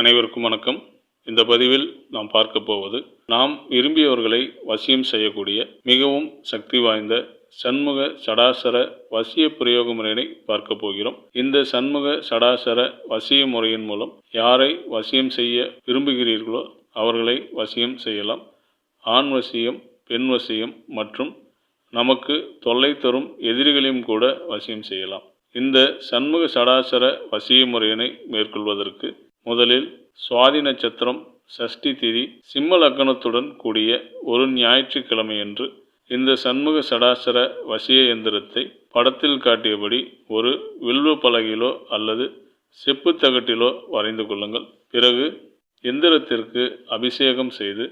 அனைவருக்கும் வணக்கம். இந்த பதிவில் நாம் பார்க்க போவது நாம் விரும்பியவர்களை வசியம் செய்யக்கூடிய மிகவும் சக்தி வாய்ந்த சண்முக சடாசர வசிய பிரயோக முறையினை பார்க்க போகிறோம். இந்த சண்முக சடாசர வசிய முறையின் மூலம் யாரை வசியம் செய்ய விரும்புகிறீர்களோ அவர்களை வசியம் செய்யலாம். ஆண் வசியம் பெண் வசியம் மற்றும் நமக்கு தொல்லை தரும் எதிரிகளையும் கூட வசியம் செய்யலாம். இந்த சண்முக சடாசர வசிய முறையினை மேற்கொள்வதற்கு முதலில் சுவாதி நட்சத்திரம் சஷ்டி திதி சிம்ம லக்னத்துடன் கூடிய ஒரு ஞாயிற்றுக்கிழமையன்று இந்த சண்முக சடாசர வசிய எந்திரத்தை படத்தில் காட்டியபடி ஒரு வில்வ பலகையிலோ அல்லது செப்பு தகட்டிலோ வரைந்து கொள்ளுங்கள். பிறகு எந்திரத்திற்கு அபிஷேகம் செய்து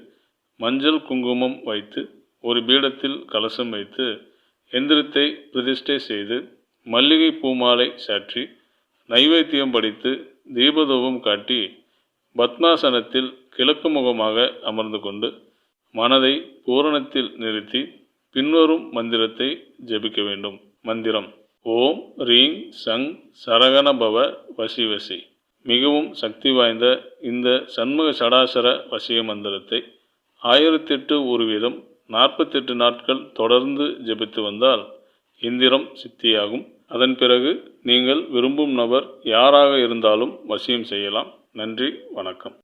மஞ்சள் குங்குமம் வைத்து ஒரு பீடத்தில் கலசம் வைத்து எந்திரத்தை பிரதிஷ்டை செய்து மல்லிகை பூமாலை சாற்றி நைவேத்தியம் படித்து தீபதூபம் காட்டி பத்மாசனத்தில் கிழக்கு முகமாக அமர்ந்து கொண்டு மனதை பூரணத்தில் நிறுத்தி பின்வரும் மந்திரத்தை ஜெபிக்க வேண்டும். மந்திரம். ஓம் ரீங் சங் சரகணபவ வசி வசி மிகவும் சக்தி வாய்ந்த இந்த சண்முக சடாசர வசிய மந்திரத்தை ஆயிரத்தெட்டு ஒரு வீதம் நாற்பத்தெட்டு நாட்கள் தொடர்ந்து ஜெபித்து வந்தால் இந்திரம் சித்தியாகும். அதன் பிறகு நீங்கள் விரும்பும் நபர் யாராக இருந்தாலும் வசியம் செய்யலாம். நன்றி வணக்கம்.